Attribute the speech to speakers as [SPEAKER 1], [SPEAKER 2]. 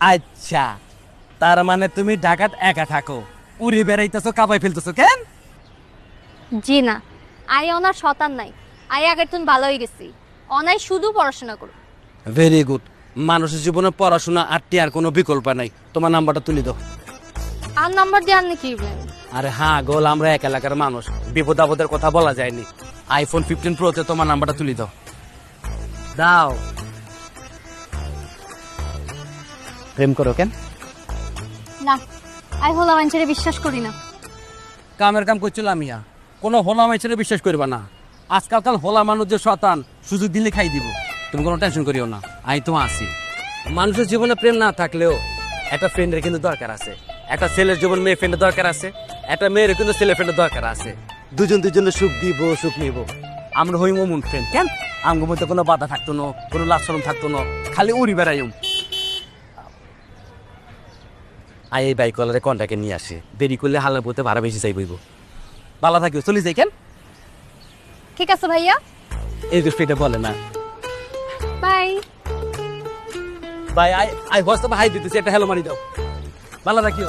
[SPEAKER 1] আচ্ছা তার মানে তুমি ঢাকাত একা থাকো। উড়ে বেড়াইতেছো কাবাই ফেলতেছো কেন?
[SPEAKER 2] জি না আই ওনার শতান নাই। আই আগের তুন ভালো হয়ে গেছি। অনাই শুধু পড়াশোনা করো
[SPEAKER 1] ভেরি গুড মানুষের জীবনে পড়াশোনা আর টিয়ার কোনো বিকল্প নাই। তোমার নাম্বারটা তুলি দাও।
[SPEAKER 2] আর নাম্বার দিয়ে আননি কি?
[SPEAKER 1] আরে হ্যাঁ গোল আমরা এক এলাকার মানুষ। বিপদ আপদের কথা বলা যায়নি। আইফোন ফিফটিন প্রোতে তোমার নাম্বারটা তুলি দাও। দাও। প্রেম করো কেন?
[SPEAKER 2] না আই হলো মানুষের বিশ্বাস করি না।
[SPEAKER 1] কামের কাম করছিলাম ইয়া। কোনো হোলা মাইছেরে বিশ্বাস করবা না। আজকালকাল হোলা মানুষ যে শতান সুযোগ দিলে খাই দিব। তুমি কোনো টেনশন করিও না আমি তো আছি। মানুষের জীবনে প্রেম না থাকলেও একটা ফ্রেন্ডের কিন্তু দরকার আছে। একটা ছেলের জীবন মেয়ে ফ্রেন্ডের দরকার আছে একটা মেয়ের কিন্তু ছেলে ফ্রেন্ডের দরকার আছে। দুজন দুজনের সুখ দিব সুখ নিব। আমরা হইম মন ফ্রেন্ড কেন? আমগো মধ্যে কোনো বাধা থাকতো না কোনো লাচরণ থাকতো না খালি উড়ি বেড়াইম। আই এই বাইক কলারে কন্টাকে নিয়ে আসে। দেরি করলে হালের পথে ভাড়া বেশি চাই বইব ভালো থাকিও চলে যাই কেন?
[SPEAKER 2] ঠিক আছে ভাইয়া।
[SPEAKER 1] এই এটা বলে না।
[SPEAKER 2] বাই।
[SPEAKER 1] বাই আই আই হোয়াটসঅ্যাপে হাই দিতেছি একটা হ্যালো মারি দাও। ভালো থাকিও